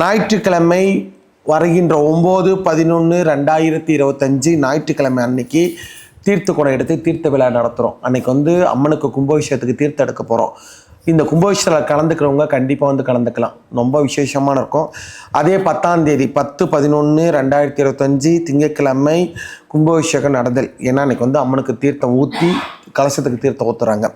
ஞாயிற்றுக்கிழமை வருகின்ற ஒம்பது பதினொன்று ரெண்டாயிரத்தி இருபத்தஞ்சி ஞாயிற்றுக்கிழமை அன்னைக்கு தீர்த்த குடம் எடுத்து தீர்த்த விழா நடத்துகிறோம் அன்னைக்கு வந்து அம்மனுக்கு கும்பாபிஷேகத்துக்கு தீர்த்தம் எடுக்க போகிறோம் இந்த கும்பாபிஷேகத்தில் கலந்துக்கிறவங்க கண்டிப்பாக வந்து கலந்துக்கலாம். ரொம்ப விசேஷமான இருக்கும். அதே பத்தாம் தேதி பத்து பதினொன்று ரெண்டாயிரத்தி இருபத்தஞ்சி திங்கட்கிழமை கும்பாபிஷேகம் நடந்தல். ஏன்னா அன்னைக்கு வந்து அம்மனுக்கு தீர்த்தம் ஊற்றி கலசத்துக்கு தீர்த்தம் ஊற்றுறாங்க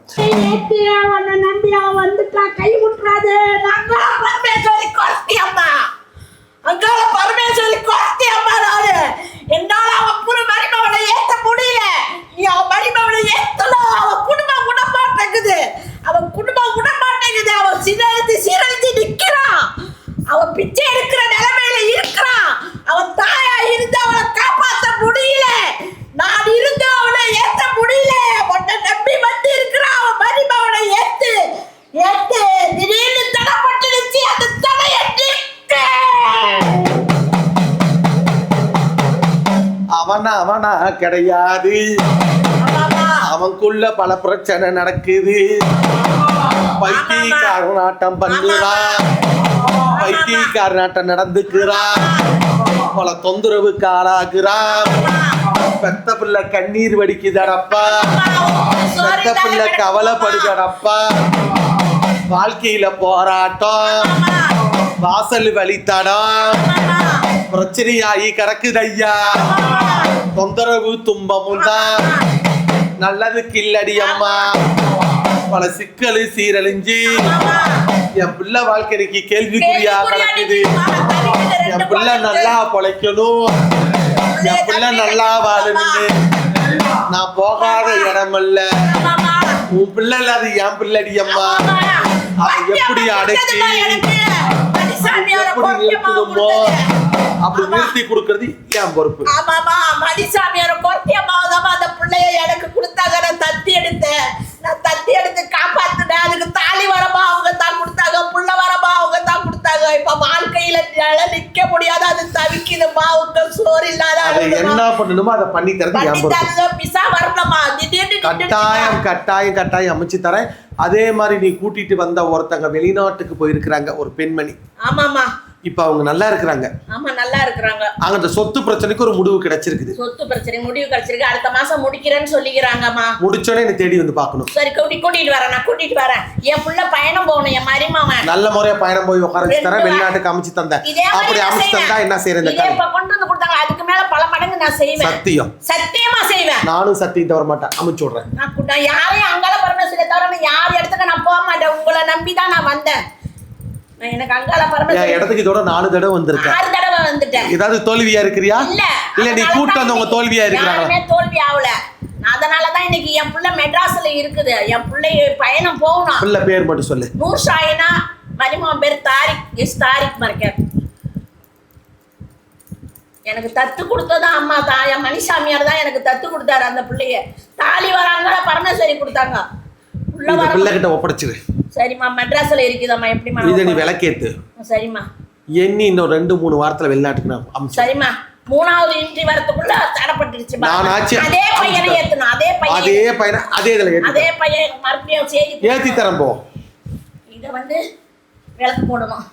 அவனா அவனா கிடையாது. அவனுக்குள்ள பல பிரச்சனை நடக்குது. பைத்தியக்காரன் ஆட்டம் பண்ணுறான் பைத்தியக்காரன் ஆட்டம் நடந்துக்கிறான் பல தொந்தரவுக்கு ஆளாகிறான் பெத்த பிள்ளை கண்ணீர் வடிக்குதடப்பா. பெத்த பிள்ளை கவலைப்படுதடப்பா. வாழ்க்கையில போராட்டம். வாசல் வழித்தடம் பிரச்சனையாகி கிடக்குது ஐயா தொந்தரவு துன்பமும் தான் நல்லதுக்கு இல்லடி அம்மா. பல சிக்கலு சீரழிஞ்சு என் பிள்ளை வாழ்க்கை இன்னைக்கு கேள்விக்குறியா கிடக்குது என் பிள்ளை நல்லா பொழைக்கணும். என் பிள்ளை நல்லா வாழணும்னு நான் போகாத இடமல்ல. உன் பிள்ளை இல்லாத என் பிள்ளடி அம்மா. அவன் எப்படி அடக்கி எப்படி நிறுத்தணுமோ அப்படி நிறுத்தி கொடுக்கறது என் பொறுப்பு. ஆமாமா மணிசாமியார பொறுத்தி அம்மாவதாமா அந்த பிள்ளைய எனக்கு கொடுத்தாங்க. நான் தத்தி எடுத்தேன். நான் தத்தி எடுத்து காப்பாத்துனேன். அதுக்கு தாலி வரமா அவங்க தான் கொடுத்தாங்க. புள்ள வரமா அவங்க தான் கொடுத்தாங்க. இப்ப வாழ்க்கையில நிக்க முடியாத. அது தவிக்குதுமா அவங்க சோறு இல்லாத. என்ன பண்ணணுமோ அதை பண்ணி தரது என் பொறுப்பு. பிசா வரணுமா? திடீர்னு கட்டாயம். கட்டாயம் கட்டாயம் அமைச்சு தரேன். அதே மாதிரி நீ கூட்டிட்டு வந்த ஒருத்தங்க வெளிநாட்டுக்கு போயிருக்கிறாங்க. ஒரு பெண்மணி. ஆமாமா இப்ப அவங்க நல்லா இருக்கிறாங்க. ஆமா நல்லா இருக்கிறாங்க. அங்க அந்த சொத்து பிரச்சனைக்கு ஒரு முடிவு கிடைச்சிருக்குது. சொத்து பிரச்சனை முடிவு கிடைச்சிருக்கு. அடுத்த மாசம் முடிக்கிறேன்னு சொல்லிக்கிறாங்கம்மா. முடிச்சோடனே என்னை தேடி வந்து பார்க்கணும். சரி கூட்டி கூட்டிட்டு வரேன் நான் கூட்டிட்டு வரேன். என் புள்ள பயணம் போகணும் என் மருமவன். நல்ல முறையா பயணம் போய் உட்கார வச்சு தரேன் வெளிநாட்டுக்கு அமைச்சு தந்தேன். இதே மாதிரி அப்படி நான் அமைச்சு. தந்தா என்ன செய்யற இந்த இதே இப்ப கொண்டு வந்து கொடுத்தாங்க அதுக்கு மேல பல மடங்கு நான் செய்வேன். சத்தியம். சத்தியமா செய்வேன். நானும் சத்தியம் தவற மாட்டேன் அமைச்சு விடுறேன். நான் யாரையும் அங்கால பரமேஸ்வரியை தவிர நான் யார் இடத்துக்கு நான் போக மாட்டேன். உங்களை நம்பி தான் நான் வந்தேன். எனக்கு அங்கால என் பரமேஸ்வரி இடத்துக்கு இதோட நாலு தடவை வந்திருக்கேன். ஆறு தடவை வந்துட்டேன். ஏதாவது தோல்வியா இருக்கிறியா? இல்ல. இல்ல நீ அதனால கூட்டு வந்தவங்க தோல்வியா இருக்கிறாங்களா? தோல்வி ஆகல. அதனாலதான் இன்னைக்கு என் புள்ள மெட்ராஸ்ல இருக்குது. என் பிள்ளை பயணம் போகணும். பிள்ளை பேர் மட்டும் சொல்லு. நூர் ஷாயினா மரிமம் பேர் தாரிக் எஸ் தாரிக் மர்க்கர் எனக்கு தத்து கொடுத்ததா அம்மா தான். என் மணிசாமியார் தான் எனக்கு தத்து கொடுத்தாரு அந்த பிள்ளைய. தாலி வராங்க பரமேஸ்வரி கொடுத்தாங்க. இந்த வர பிள்ளை கிட்ட ஒப்படைச்சிரு. சரிம்மா மெட்ராஸ்ல இருக்குதம்மா எப்படிம்மா இதை நீ விளக்கேத்து. சரிம்மா. எண்ணி இன்னும் ரெண்டு மூணு வாரத்துல வெளிநாட்டுக்கு நான் சரிம்மா. மூணாவது இன்ட்ரி வரதுக்குள்ள தடப்பட்டுருச்சு நான் ஆச்சு. அதே பையனை ஏத்தணும் அதே பையன் அதே பையனை அதே இதுல அதே பையன் மறுபடியும் செய்தி ஏத்தி தரேன் போ. இதை வந்து விளக்கு போடணும்.